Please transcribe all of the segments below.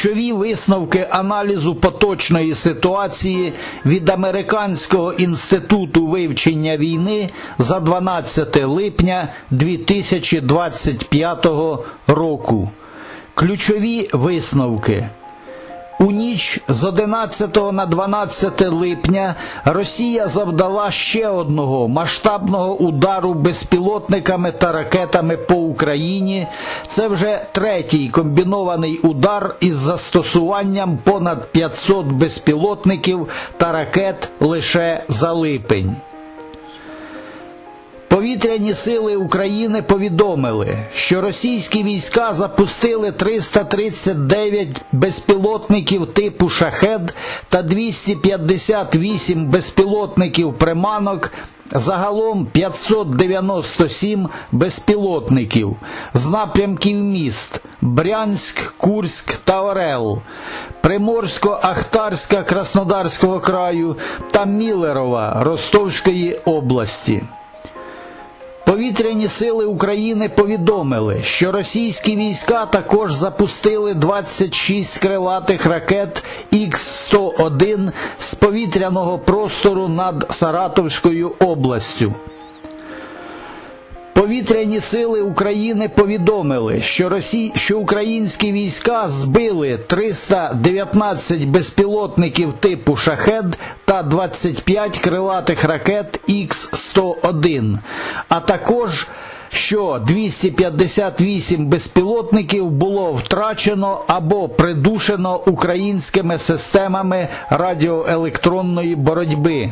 Ключові висновки аналізу поточної ситуації від Американського інституту вивчення війни за 12 липня 2025 року. Ключові висновки. У ніч з 11 на 12 липня Росія завдала ще одного масштабного удару безпілотниками та ракетами по Україні. Це вже третій комбінований удар із застосуванням понад 500 безпілотників та ракет лише за липень. Повітряні сили України повідомили, що російські війська запустили 339 безпілотників типу шахед та 258 безпілотників приманок. Загалом 597 безпілотників з напрямків міст Брянськ, Курськ та Орел, Приморсько-Ахтарська Краснодарського краю та Мілерова Ростовської області. Повітряні сили України повідомили, що російські війська також запустили 26 крилатих ракет Х-101 з повітряного простору над Саратовською областю. Повітряні сили України повідомили, що, Росі... що українські війська збили 319 безпілотників типу шахед та 25 крилатих ракет Х-101, а також що 258 безпілотників було втрачено або придушено українськими системами радіоелектронної боротьби.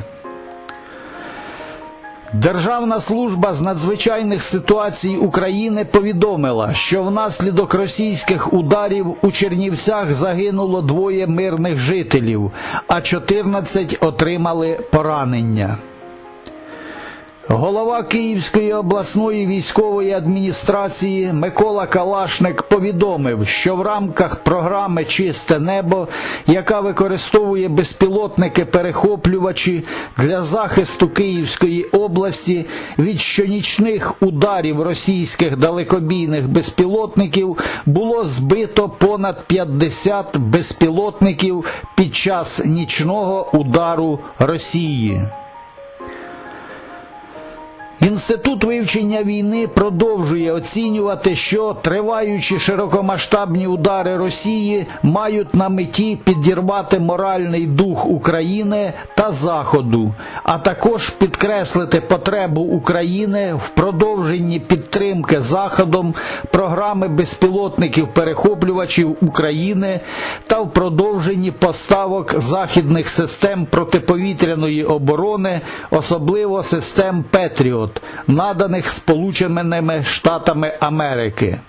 Державна служба з надзвичайних ситуацій України повідомила, що внаслідок російських ударів у Чернівцях загинуло двоє мирних жителів, а 14 отримали поранення. Голова Київської обласної військової адміністрації Микола Калашник повідомив, що в рамках програми Чисте небо, яка використовує безпілотники-перехоплювачі для захисту Київської області від щонічних ударів російських далекобійних безпілотників, було збито понад 50 безпілотників під час нічного удару Росії. Інститут вивчення війни продовжує оцінювати, що триваючі широкомасштабні удари Росії мають на меті підірвати моральний дух України та Заходу, а також підкреслити потребу України в продовженні підтримки Заходом програми безпілотників перехоплювачів України та в продовженні поставок західних систем протиповітряної оборони, особливо систем Петріот наданих Сполученими Штатами Америки.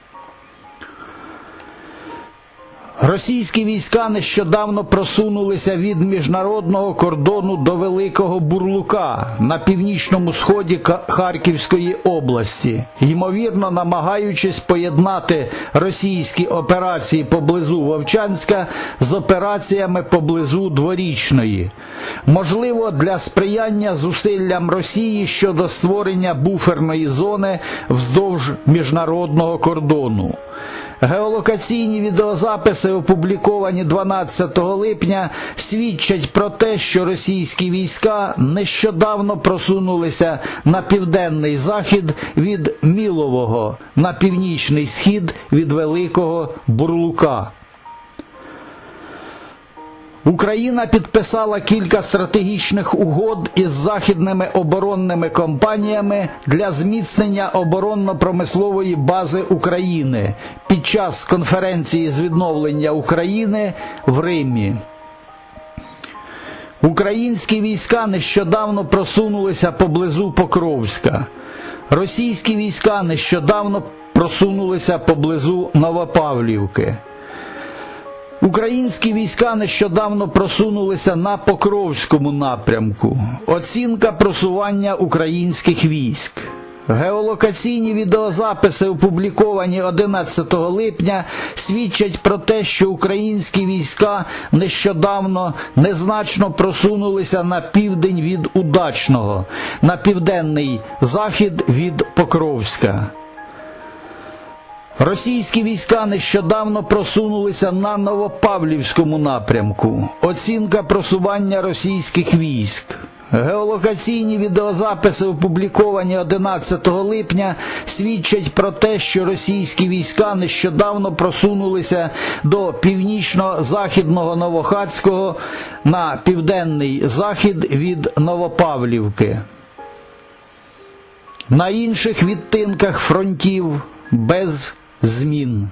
Російські війська нещодавно просунулися від міжнародного кордону до Великого Бурлука на північному сході Харківської області, ймовірно намагаючись поєднати російські операції поблизу Вовчанська з операціями поблизу Дворічної. Можливо, для сприяння зусиллям Росії щодо створення буферної зони вздовж міжнародного кордону. Геолокаційні відеозаписи, опубліковані 12 липня, свідчать про те, що російські війська нещодавно просунулися на південний захід від Мілового, на північний схід від Великого Бурлука. Україна підписала кілька стратегічних угод із західними оборонними компаніями для зміцнення оборонно-промислової бази України під час конференції з відновлення України в Римі. Українські війська нещодавно просунулися поблизу Покровська. Російські війська нещодавно просунулися поблизу Новопавлівки. Українські війська нещодавно просунулися на Покровському напрямку. Оцінка просування українських військ. Геолокаційні відеозаписи, опубліковані 11 липня, свідчать про те, що українські війська нещодавно незначно просунулися на південь від Удачного, на південний захід від Покровська. Російські війська нещодавно просунулися на Новопавлівському напрямку. Оцінка просування російських військ. Геолокаційні відеозаписи, опубліковані 11 липня, свідчать про те, що російські війська нещодавно просунулися до північно-західного Новохацького на південний захід від Новопавлівки. На інших відтинках фронтів без змін.